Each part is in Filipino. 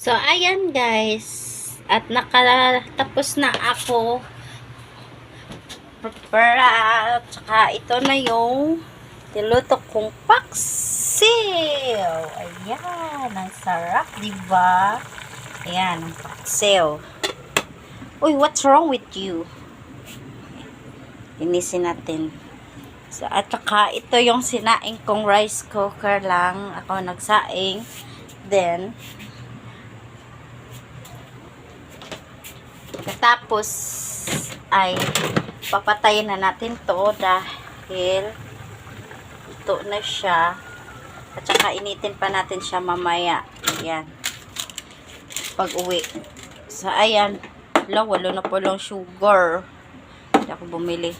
So, ayan guys. At nakatapos na ako. Prepare. At saka ito na yung tiluto kong paksiw. Ayan. Ang sarap, diba? Ayan, ang paksiw. Uy, what's wrong with you? Inisin natin. So, at saka ito yung sinaing kong rice cooker lang. Ako nagsaing. Then, Pagkatapos ay papatayin na natin to dahil ito na siya. At saka initin pa natin siya mamaya. Ayan. Pag uwi. So, ayan. Wala, wala na palang sugar. Hindi ako bumili.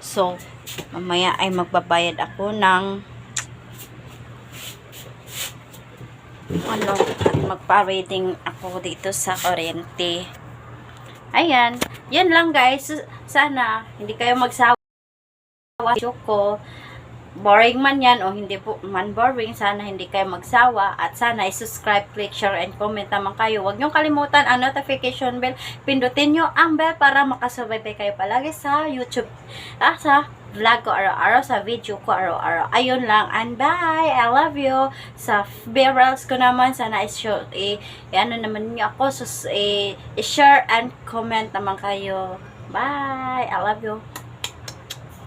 So, mamaya ay magbabayad ako ng ano, at magpa-rating ako dito sa kuryente. Ayan. Yan lang guys. Sana hindi kayo magsawa ko. Boring man yan o hindi po man boring. Sana hindi kayo magsawa. At sana i-subscribe, click, share, and comment naman kayo. Huwag niyong kalimutan ang notification bell. Pindutin niyo ang bell para makasubaybay kayo palagi sa YouTube. Ah, sa vlog ko araw-araw, sa video ko araw-araw. Ayun lang. And bye! I love you. Sa barrels ko naman, sana i-share, i- i-ano naman niyo ako, sus, i- i-share and comment naman kayo. Bye! I love you.